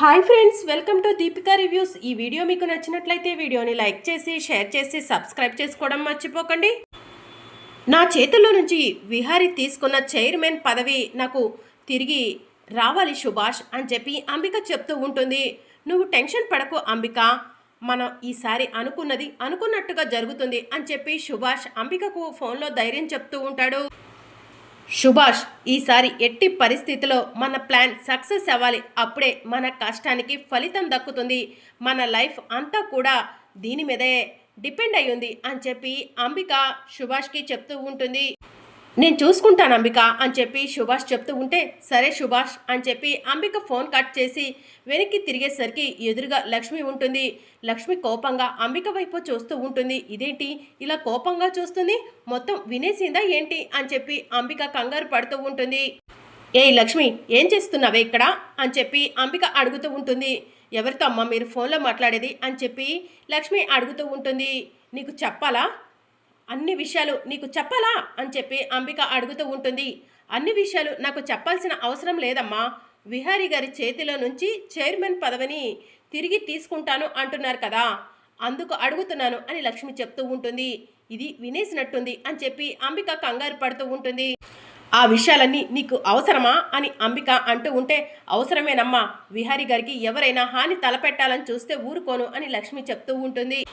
Hi friends welcome to Deepika reviews. ఈ video మీకు నచ్చినట్లయితే వీడియోని లైక్ చేసి షేర్ చేసి సబ్స్క్రైబ్ చేసుకోవడం మర్చిపోకండి. నా చేతుల్లో నుంచి విహారీ తీసుకున్న చైర్మన్ పదవి నాకు తిరిగి రావాలి సుభాష్ అని చెప్పి అంబిక చెప్తూ ఉంటుంది. నువ్వు టెన్షన్ పడకు అంబిక. మనం ఈసారి అనుకున్నది అనుకున్నట్టుగా జరుగుతుంది అని చెప్పి సుభాష్ అంబికకు ఫోన్లో ధైర్యం చెప్తూ ఉంటాడు. సుభాష్ ఈసారి ఎట్టి పరిస్థితిలో మన ప్లాన్ సక్సెస్ అవ్వాలి. అప్పుడే మన కష్టానికి ఫలితం దక్కుతుంది. మన లైఫ్ అంతా కూడా దీని మీదే డిపెండ్ అయ్యింది అని చెప్పి అంబిక సుభాష్కి చెప్తూ ఉంటుంది. నేను చూసుకుంటాను అంబిక అని చెప్పి సుభాష్ చెప్తూ ఉంటే సరే సుభాష్ అని చెప్పి అంబిక ఫోన్ కట్ చేసి వెనక్కి తిరిగేసరికి ఎదురుగా లక్ష్మి ఉంటుంది. లక్ష్మి కోపంగా అంబిక వైపు చూస్తూ ఉంటుంది. ఇదేంటి? ఇలా కోపంగా చూస్తుంది? మొత్తం వినేసిందా ఏంటి? అని చెప్పి అంబిక కంగారు పడుతూ ఉంటుంది. ఏ లక్ష్మి ఏం చేస్తున్నావే ఇక్కడ? అని చెప్పి అంబిక అడుగుతూ ఉంటుంది. ఎవరితో అమ్మ మీరు ఫోన్లో మాట్లాడేది? అని చెప్పి లక్ష్మి అడుగుతూ ఉంటుంది. నీకు చెప్పాలా? అన్ని విషయాలు నీకు చెప్పాలా? అని చెప్పి అంబిక అడుగుతూ ఉంటుంది. అన్ని విషయాలు నాకు చెప్పాల్సిన అవసరం లేదమ్మా. విహారీ గారి చేతిలో నుంచి చైర్మన్ పదవిని తిరిగి తీసుకుంటాను అంటున్నారు కదా. అందుకు అడుగుతున్నాను అని లక్ష్మి చెప్తూ ఉంటుంది. ఇది వినేసినట్టుంది అని చెప్పి అంబిక కంగారు పడుతూ ఉంటుంది. ఆ విషయాలన్నీ నీకు అవసరమా? అని అంబిక అంటూ ఉంటే అవసరమేనమ్మా. విహారీ గారికి ఎవరైనా హాని తలపెట్టాలని చూస్తే ఊరుకోను అని లక్ష్మి చెప్తూ ఉంటుంది.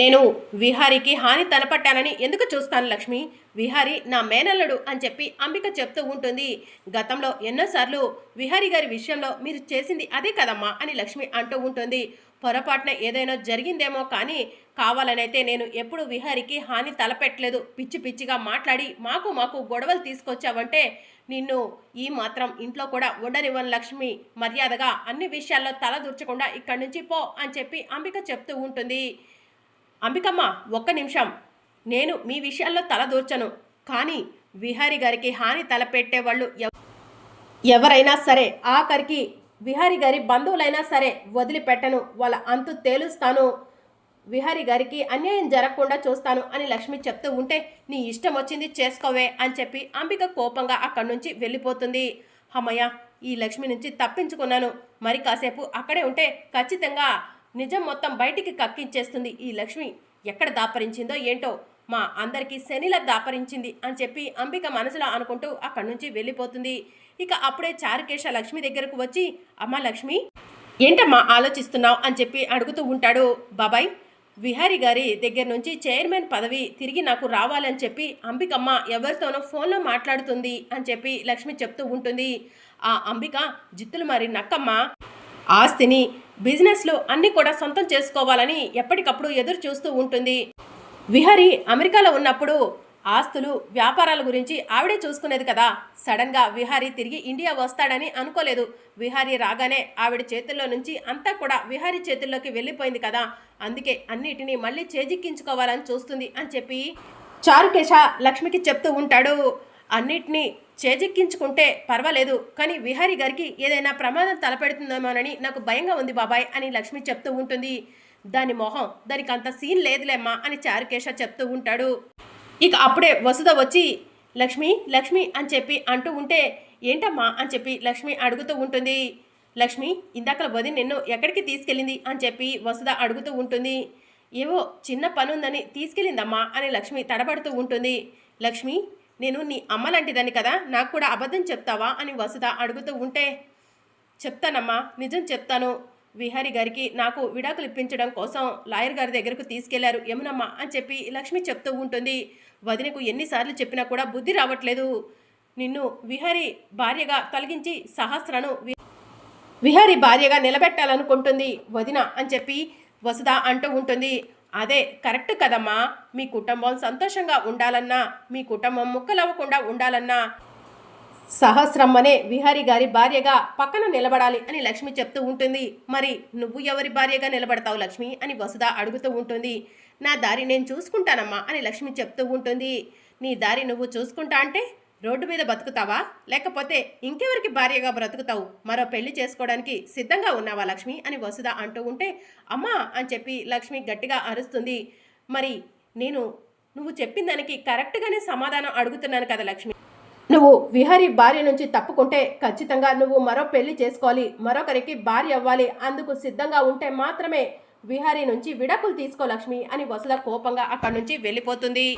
నేను విహారీకి హాని తలపట్టానని ఎందుకు చూస్తాను లక్ష్మి? విహారీ నా మేనల్లుడు అని చెప్పి అంబిక చెప్తూ ఉంటుంది. గతంలో ఎన్నోసార్లు విహారీ గారి విషయంలో మీరు చేసింది అదే కదమ్మా అని లక్ష్మి అంటూ ఉంటుంది. పొరపాటున ఏదైనా జరిగిందేమో కానీ కావాలనైతే నేను ఎప్పుడు విహారికి హాని తలపెట్టలేదు. పిచ్చి పిచ్చిగా మాట్లాడి మాకు మాకు గొడవలు తీసుకొచ్చావంటే నిన్ను ఈ మాత్రం ఇంట్లో కూడా ఉండనివ్వని లక్ష్మి. మర్యాదగా అన్ని విషయాల్లో తల దూర్చకుండా ఇక్కడి నుంచి పో అని చెప్పి అంబిక చెప్తూ ఉంటుంది. అంబికమ్మ ఒక్క నిమిషం. నేను మీ విషయాల్లో తలదూర్చను కానీ విహారీ గారికి హాని తలపెట్టే వాళ్ళు ఎవ- ఎవరైనా సరే ఆఖరికి విహారీ గారి బంధువులైనా సరే వదిలిపెట్టను. వాళ్ళ అంతు తేలుస్తాను. విహారీ గారికి అన్యాయం జరగకుండా చూస్తాను అని లక్ష్మి చెప్తూ ఉంటే నీ ఇష్టం వచ్చింది చేసుకోవే అని చెప్పి అంబిక కోపంగా అక్కడి నుంచి వెళ్ళిపోతుంది. అమ్మయ్య ఈ లక్ష్మి నుంచి తప్పించుకున్నాను. మరి కాసేపు అక్కడే ఉంటే ఖచ్చితంగా నిజం మొత్తం బయటికి కక్కించేస్తుంది. ఈ లక్ష్మి ఎక్కడ దాపరించిందో ఏంటో మా అందరికీ శనిల దాపరించింది అని చెప్పి అంబిక మనసులో అనుకుంటూ అక్కడి నుంచి వెళ్ళిపోతుంది. ఇక అప్పుడే చారుకేశ లక్ష్మి దగ్గరకు వచ్చి అమ్మ లక్ష్మి ఏంటమ్మా ఆలోచిస్తున్నావు? అని చెప్పి అడుగుతూ ఉంటాడు బాబాయ్. విహారి గారి దగ్గర నుంచి చైర్మన్ పదవి తిరిగి నాకు రావాలని చెప్పి అంబికమ్మ ఎవరితోనో ఫోన్లో మాట్లాడుతుంది అని చెప్పి లక్ష్మి చెప్తూ ఉంటుంది. ఆ అంబిక జిత్తులు మరి నక్కమ్మ ఆస్తిని బిజినెస్లు అన్నీ కూడా సొంతం చేసుకోవాలని ఎప్పటికప్పుడు ఎదురు చూస్తూ ఉంటుంది. విహారీ అమెరికాలో ఉన్నప్పుడు ఆస్తులు వ్యాపారాల గురించి ఆవిడే చూసుకునేది కదా. సడన్గా విహారీ తిరిగి ఇండియా వస్తాడని అనుకోలేదు. విహారీ రాగానే ఆవిడ చేతుల్లో నుంచి అంతా కూడా విహారీ చేతుల్లోకి వెళ్ళిపోయింది కదా. అందుకే అన్నిటినీ మళ్ళీ చేజిక్కించుకోవాలని చూస్తుంది అని చెప్పి చారుకేశ లక్ష్మికి చెప్తూ ఉంటాడు. అన్నిటినీ చేజిక్కించుకుంటే పర్వాలేదు కానీ విహారీ గారికి ఏదైనా ప్రమాదం తలపెడుతుందేమోనని నాకు భయంగా ఉంది బాబాయ్ అని లక్ష్మి చెప్తూ ఉంటుంది. దాని మొహం దానికి అంత సీన్ లేదులేమ్మా అని చారుకేశ చెప్తూ ఉంటాడు. ఇక అప్పుడే వసుధ వచ్చి లక్ష్మి లక్ష్మి అని చెప్పి అంటూ ఉంటే ఏంటమ్మా అని చెప్పి లక్ష్మి అడుగుతూ ఉంటుంది. లక్ష్మి ఇందాక వదిన నిన్ను ఎక్కడికి తీసుకెళ్ళింది అని చెప్పి వసుధ అడుగుతూ ఉంటుంది. ఏవో చిన్న పనుందని తీసుకెళ్ళిందమ్మా అని లక్ష్మి తడబడుతూ ఉంటుంది. లక్ష్మి నేను నీ అమ్మ లాంటిదని కదా? నాకు కూడా అబద్ధం చెప్తావా? అని వసుధ అడుగుతూ ఉంటే చెప్తానమ్మా నిజం చెప్తాను. విహారీ గారికి నాకు విడాకులు ఇప్పించడం కోసం లాయర్ గారి దగ్గరకు తీసుకెళ్ళారు. యమునమ్మ అని చెప్పి లక్ష్మి చెప్తూ ఉంటుంది. వదినకు ఎన్నిసార్లు చెప్పినా కూడా బుద్ధి రావట్లేదు. నిన్ను విహారీ భార్యగా తొలగించి సహస్రను వి- విహారీ భార్యగా నిలబెట్టాలనుకుంటుంది వదిన అని చెప్పి వసుధ అంటూ ఉంటుంది. అదే కరెక్ట్ కదమ్మా. మీ కుటుంబం సంతోషంగా ఉండాలన్నా మీ కుటుంబం ముక్కలవ్వకుండా ఉండాలన్నా. సహస్రమ్మనే విహారీ గారి భార్యగా పక్కన నిలబడాలి అని లక్ష్మి చెప్తూ ఉంటుంది. మరి నువ్వు ఎవరి భార్యగా నిలబడతావు లక్ష్మి? అని వసుధ అడుగుతూ ఉంటుంది. నా దారి నేను చూసుకుంటానమ్మా అని లక్ష్మి చెప్తూ ఉంటుంది. నీ దారి నువ్వు చూసుకుంటా అంటే రోడ్డు మీద బతుకుతావా? లేకపోతే ఇంకెవరికి భార్యగా బ్రతుకుతావు? మరో పెళ్ళి చేసుకోవడానికి సిద్ధంగా ఉన్నావా లక్ష్మి? అని వసుధ అంటూ ఉంటే అమ్మా అని చెప్పి లక్ష్మి గట్టిగా అరుస్తుంది. మరి నేను నువ్వు చెప్పిన దానికి కరెక్ట్గానే సమాధానం అడుగుతున్నాను కదా లక్ష్మి. నువ్వు విహారీ భార్య నుంచి తప్పుకుంటే ఖచ్చితంగా నువ్వు మరో పెళ్ళి చేసుకోవాలి. మరొకరికి భార్య అవ్వాలి. అందుకు సిద్ధంగా ఉంటే మాత్రమే విహారీ నుంచి విడాకులు తీసుకో లక్ష్మి అని వసుల కోపంగా అక్కడి నుంచి వెళ్ళిపోతుంది.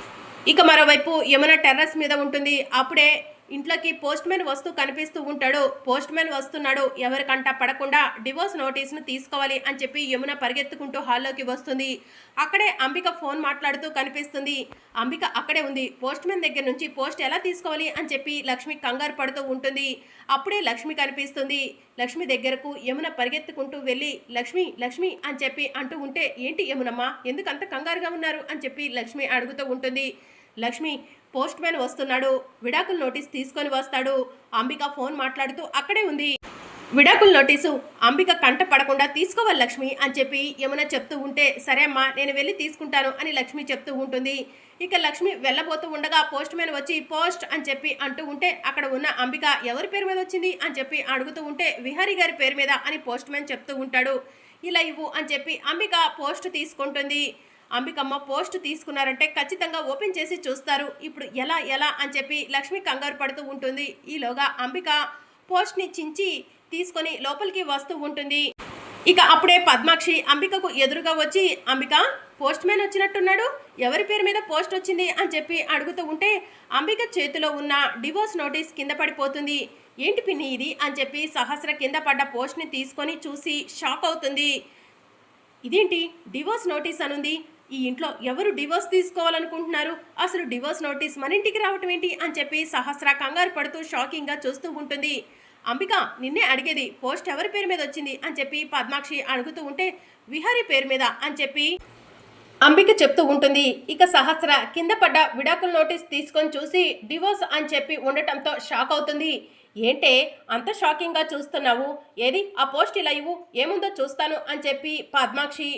ఇక మరోవైపు యమున టెర్రస్ మీద ఉంటుంది. అప్పుడే ఇంట్లోకి పోస్ట్ మ్యాన్ వస్తూ కనిపిస్తూ ఉంటాడు పోస్ట్ మ్యాన్ వస్తున్నాడు ఎవరికంట పడకుండా డివోర్స్ నోటీస్ను తీసుకోవాలి అని చెప్పి యమున పరిగెత్తుకుంటూ హాల్లోకి వస్తుంది. అక్కడే అంబిక ఫోన్ మాట్లాడుతూ కనిపిస్తుంది. అంబిక అక్కడే ఉంది. పోస్ట్ మ్యాన్ దగ్గర నుంచి పోస్ట్ ఎలా తీసుకోవాలి అని చెప్పి లక్ష్మి కంగారు పడుతూ ఉంటుంది. అప్పుడే లక్ష్మి కనిపిస్తుంది. లక్ష్మి దగ్గరకు యమున పరిగెత్తుకుంటూ వెళ్ళి లక్ష్మి లక్ష్మి అని చెప్పి అంటూ ఉంటే ఏంటి యమునమ్మ ఎందుకంత కంగారుగా ఉన్నారు? అని చెప్పి లక్ష్మి అడుగుతూ ఉంటుంది. లక్ష్మి పోస్ట్ మ్యాన్ వస్తున్నాడు. విడాకుల నోటీస్ తీసుకొని వస్తాడు. అంబిక ఫోన్ మాట్లాడుతూ అక్కడే ఉంది. విడాకుల నోటీసు అంబిక కంట పడకుండా తీసుకోవాలి లక్ష్మి అని చెప్పి యమున చెప్తూ ఉంటే సరే అమ్మా నేను వెళ్ళి తీసుకుంటాను అని లక్ష్మి చెప్తూ ఉంటుంది. ఇక లక్ష్మి వెళ్ళబోతూ ఉండగా పోస్ట్ మ్యాన్ వచ్చి పోస్ట్ అని చెప్పి అంటూ ఉంటే అక్కడ ఉన్న అంబిక ఎవరి పేరు మీద వచ్చింది? అని చెప్పి అడుగుతూ ఉంటే విహారీ గారి పేరు మీద అని పోస్ట్ మ్యాన్ చెప్తూ ఉంటాడు. ఇలా ఇవ్వు అని చెప్పి అంబిక పోస్ట్ తీసుకుంటుంది. అంబికమ్మ పోస్ట్ తీసుకున్నారంటే ఖచ్చితంగా ఓపెన్ చేసి చూస్తారు. ఇప్పుడు ఎలా ఎలా అని చెప్పి లక్ష్మి కంగారు పడుతూ ఉంటుంది. ఈలోగా అంబిక పోస్ట్ని చించి తీసుకొని లోపలికి వస్తూ ఉంటుంది. ఇక అప్పుడే పద్మాక్షి అంబికకు ఎదురుగా వచ్చి అంబిక పోస్ట్ మ్యాన్ వచ్చినట్టున్నాడు? ఎవరి పేరు మీద పోస్ట్ వచ్చింది? అని చెప్పి అడుగుతూ ఉంటే అంబిక చేతిలో ఉన్న డివోర్స్ నోటీస్ కింద పడిపోతుంది. ఏంటి పిన్ని ఇది? అని చెప్పి సహస్ర కింద పడ్డ పోస్ట్ని తీసుకొని చూసి షాక్ అవుతుంది. ఇదేంటి? డివోర్స్ నోటీస్ అనుంది? ఈ ఇంట్లో ఎవరు డివోర్స్ తీసుకోవాలనుకుంటున్నారు? అసలు డివోర్స్ నోటీస్ మన ఇంటికి రావటం ఏంటి? అని చెప్పి సహస్ర కంగారు పడుతూ షాకింగ్గా చూస్తూ ఉంటుంది. అంబిక నిన్నే అడిగేది పోస్ట్ ఎవరి పేరు మీద వచ్చింది? అని చెప్పి పద్మాక్షి అడుగుతూ ఉంటే విహారీ పేరు మీద అని చెప్పి అంబిక చెప్తూ ఉంటుంది. ఇక సహస్ర కింద పడ్డ విడాకుల నోటీస్ తీసుకొని చూసి డివోర్స్ అని చెప్పి ఉండటంతో షాక్ అవుతుంది. ఏంటే అంత షాకింగ్గా చూస్తున్నావు? ఏది? ఆ పోస్ట్ ఇలా ఇవ్వు ఏముందో చూస్తాను అని చెప్పి పద్మాక్షి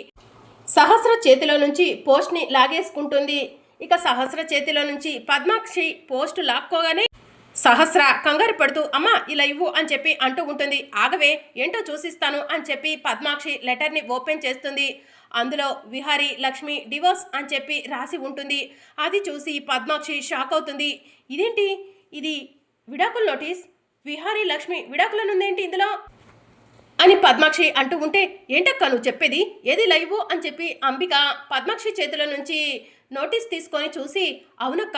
సహస్ర చేతిలో నుంచి పోస్ట్ని లాగేసుకుంటుంది. ఇక సహస్ర చేతిలో నుంచి పద్మాక్షి పోస్ట్ లాక్కోగానే సహస్ర కంగారు పడుతూ అమ్మ ఇలా ఇవ్వు అని చెప్పి అంటూ ఉంటుంది. ఆగవే ఏంటో చూసిస్తాను అని చెప్పి పద్మాక్షి లెటర్ని ఓపెన్ చేస్తుంది. అందులో విహారీ లక్ష్మి డివోర్స్ అని చెప్పి రాసి ఉంటుంది. అది చూసి పద్మాక్షి షాక్ అవుతుంది. ఇదేంటి? ఇది విడాకుల నోటీస్? విహారీ లక్ష్మి విడాకులనుందేంటి ఇందులో? అని పద్మాక్షి అంటూ ఉంటే ఏంటక్క నువ్వు చెప్పేది? ఏది లైవ్? అని చెప్పి అంబిక పద్మాక్షి చేతుల నుంచి నోటీస్ తీసుకొని చూసి అవునక్క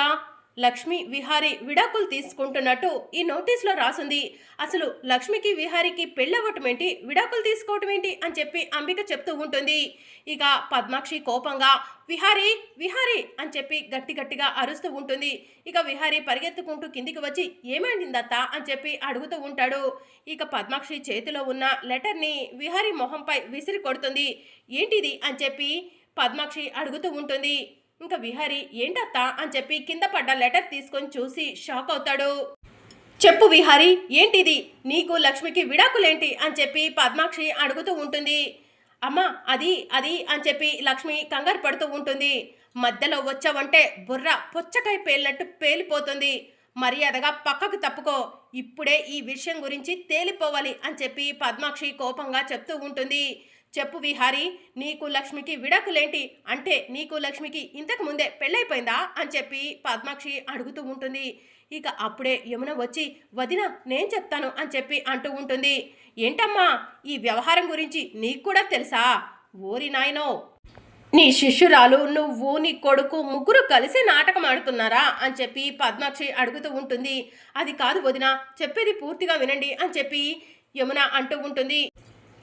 లక్ష్మి విహారి విడాకులు తీసుకుంటున్నట్టు ఈ నోటీస్లో రాసుంది. అసలు లక్ష్మికి విహారికి పెళ్ళవటం ఏంటి? విడాకులు తీసుకోవటం ఏంటి? అని చెప్పి అంబిక చెప్తూ ఉంటుంది. ఇక పద్మాక్షి కోపంగా విహారీ విహారీ అని చెప్పి గట్టి గట్టిగా అరుస్తూ ఉంటుంది. ఇక విహారీ పరిగెత్తుకుంటూ కిందికి వచ్చి ఏమైందత్త అని చెప్పి అడుగుతూ ఉంటాడు. ఇక పద్మాక్షి చేతిలో ఉన్న లెటర్ని విహారీ మొహంపై విసిరి కొడుతుంది. ఏంటిది? అని చెప్పి పద్మాక్షి అడుగుతూ ఉంటుంది. ఇంకా విహారి ఏంటత్తా? అని చెప్పి కింద పడ్డ లెటర్ తీసుకొని చూసి షాక్ అవుతాడు. చెప్పు విహారీ ఏంటిది? నీకు లక్ష్మికి విడాకులేంటి? అని చెప్పి పద్మాక్షి అడుగుతూ ఉంటుంది. అమ్మా అది అది అని చెప్పి లక్ష్మి కంగారు పడుతూ ఉంటుంది. మధ్యలో వచ్చావంటే బుర్ర పుచ్చకాయ పేలినట్టు పేలిపోతుంది. మర్యాదగా పక్కకు తప్పుకో. ఇప్పుడే ఈ విషయం గురించి తేలిపోవాలి అని చెప్పి పద్మాక్షి కోపంగా చెప్తూ ఉంటుంది. చెప్పు విహారి నీకు లక్ష్మికి విడాకులేంటి? అంటే నీకు లక్ష్మికి ఇంతకు ముందే పెళ్ళైపోయిందా? అని చెప్పి పద్మాక్షి అడుగుతూ ఉంటుంది. ఇక అప్పుడే యమున వచ్చి వదిన నేను చెప్తాను అని చెప్పి అంటూ ఉంటుంది. ఏంటమ్మా ఈ వ్యవహారం గురించి నీకు కూడా తెలుసా? ఓరి నాయనో! నీ శిష్యురాలు నువ్వు నీ కొడుకు ముగ్గురు కలిసి నాటకం ఆడుతున్నారా? అని చెప్పి పద్మాక్షి అడుగుతూ ఉంటుంది. అది కాదు వదిన చెప్పేది పూర్తిగా వినండి అని చెప్పి యమున అంటూ ఉంటుంది.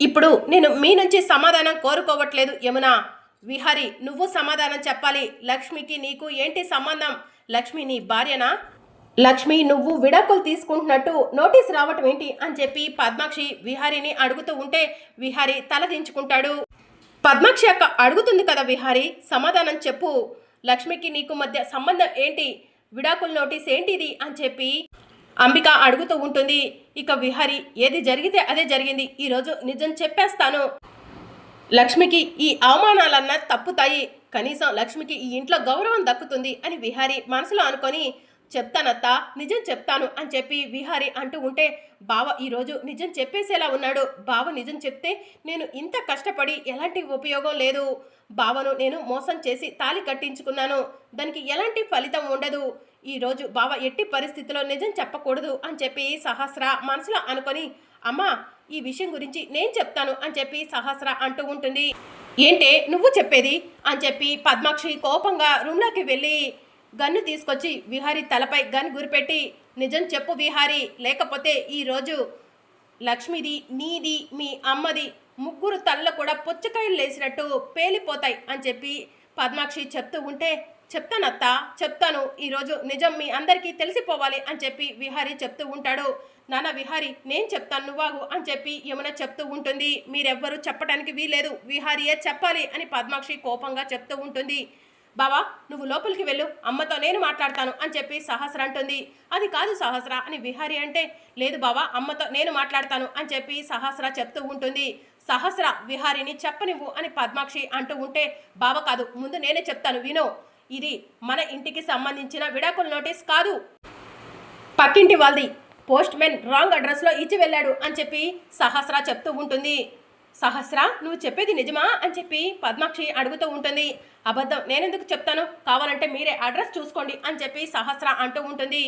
ఇప్పుడు నేను మీ నుంచి సమాధానం కోరుకోవట్లేదు యమున. విహారి నువ్వు సమాధానం చెప్పాలి. లక్ష్మికి నీకు ఏంటి సంబంధం? లక్ష్మి నీ భార్యనా? లక్ష్మి నువ్వు విడాకులు తీసుకుంటున్నట్టు నోటీస్ రావటం ఏంటి అని చెప్పి పద్మాక్షి విహారిని అడుగుతూ ఉంటే విహారి తల దించుకుంటాడు. పద్మాక్షి అక్క అడుగుతుంది కదా విహారి సమాధానం చెప్పు. లక్ష్మికి నీకు మధ్య సంబంధం ఏంటి? విడాకుల నోటీస్ ఏంటిది అని చెప్పి అంబిక అడుగుతూ ఉంటుంది ఇక విహారి ఏది జరిగితే అదే జరిగింది ఈరోజు నిజం చెప్పేస్తాను. లక్ష్మికి ఈ అవమానాలన్నా తప్పుతాయి కనీసం లక్ష్మికి ఈ ఇంట్లో గౌరవం దక్కుతుంది అని విహారి మనసులో అనుకొని చెప్తానత్త నిజం చెప్తాను అని చెప్పి విహారి అంటూ ఉంటే బావ ఈరోజు నిజం చెప్పేసేలా ఉన్నాడు. బావ నిజం చెప్తే నేను ఇంత కష్టపడి ఎలాంటి ఉపయోగం లేదు. బావను నేను మోసం చేసి తాలి కట్టించుకున్నాను. దానికి ఎలాంటి ఫలితం ఉండదు. ఈ రోజు బావ ఎట్టి పరిస్థితిలో నిజం చెప్పకూడదు అని చెప్పి సహస్ర మనసులో అనుకొని అమ్మా ఈ విషయం గురించి నేను చెప్తాను అని చెప్పి సహస్ర అంటూ ఉంటుంది. ఏంటే నువ్వు చెప్పేది? అని చెప్పి పద్మాక్షి కోపంగా రూమ్లోకి వెళ్ళి గన్ను తీసుకొచ్చి విహారీ తలపై గన్ గురిపెట్టి నిజం చెప్పు విహారీ లేకపోతే ఈరోజు లక్ష్మిది నీది మీ అమ్మది ముగ్గురు తల్ల కూడా పుచ్చకాయలు లేసినట్టు పేలిపోతాయి అని చెప్పి పద్మాక్షి చెప్తూ ఉంటే చెప్తానత్తా చెప్తాను. ఈరోజు నిజం మీ అందరికీ తెలిసిపోవాలి అని చెప్పి విహారీ చెప్తూ ఉంటాడు. నాన్న విహారి నేను చెప్తాను నువ్వాగు అని చెప్పి యమున చెప్తూ ఉంటుంది. మీరెవ్వరూ చెప్పడానికి వీలేదు విహారీయే చెప్పాలి అని పద్మాక్షి కోపంగా చెప్తూ ఉంటుంది. బావా నువ్వు లోపలికి వెళ్ళు. అమ్మతో నేను మాట్లాడతాను అని చెప్పి సహస్ర అంటుంది. అది కాదు సహస్ర అని విహారి అంటే లేదు బావా అమ్మతో నేను మాట్లాడతాను అని చెప్పి సహస్ర చెప్తూ ఉంటుంది. సహస్ర విహారిని చెప్పనివ్వు అని పద్మాక్షి అంటూ ఉంటే బావ కాదు ముందు నేనే చెప్తాను వినో. ఇది మన ఇంటికి సంబంధించిన విడాకుల నోటీస్ కాదు. పక్కింటి వాళ్ళది పోస్ట్ మెన్ రాంగ్ అడ్రస్లో ఇచ్చి వెళ్ళాడు అని చెప్పి సహస్ర చెప్తూ ఉంటుంది. సహస్ర నువ్వు చెప్పేది నిజమా? అని చెప్పి పద్మాక్షి అడుగుతూ ఉంటుంది. అబద్ధం నేనెందుకు చెప్తాను? కావాలంటే మీరే అడ్రస్ చూసుకోండి అని చెప్పి సహస్ర అంటూ ఉంటుంది.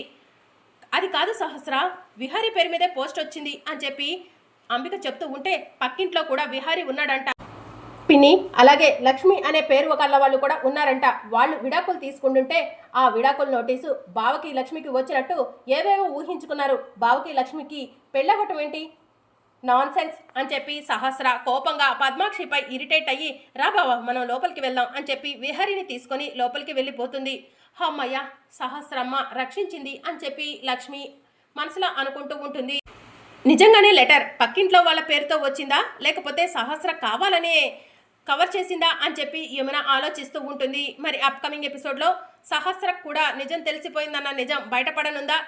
అది కాదు సహస్ర విహారీ పేరు మీదే పోస్ట్ వచ్చింది అని చెప్పి అంబిక చెప్తూ ఉంటే పక్కింట్లో కూడా విహారీ ఉన్నాడంట. పిన్ని అలాగే లక్ష్మి అనే పేరు ఒకళ్ళ వాళ్ళు కూడా ఉన్నారంట. వాళ్ళు విడాకులు తీసుకుంటుంటే ఆ విడాకుల నోటీసు బావకి లక్ష్మికి వచ్చినట్టు ఏవేవో ఊహించుకున్నారు. బావకి లక్ష్మికి పెళ్ళవటం ఏంటి? నాన్ సెన్స్ అని చెప్పి సహస్ర కోపంగా పద్మాక్షిపై ఇరిటేట్ అయ్యి రా మనం లోపలికి వెళ్దాం అని చెప్పి విహరిని తీసుకొని లోపలికి వెళ్ళిపోతుంది. హమ్మయ్య సహస్రమ్మ రక్షించింది అని చెప్పి లక్ష్మి మనసులో అనుకుంటూ ఉంటుంది. నిజంగానే లెటర్ పక్కింట్లో వాళ్ళ పేరుతో వచ్చిందా? లేకపోతే సహస్ర కావాలనే కవర్ చేసిందా అని చెప్పి యమున ఆలోచిస్తూ ఉంటుంది. మరి అప్కమింగ్ ఎపిసోడ్లో సహస్రకు కూడా నిజం తెలిసిపోయిందన్న నిజం బయటపడనుందా?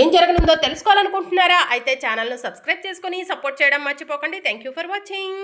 ఏం జరగనుందో తెలుసుకోవాలనుకుంటున్నారా? అయితే ఛానల్ను సబ్స్క్రైబ్ చేసుకొని సపోర్ట్ చేయడం మర్చిపోకండి. Thank you for watching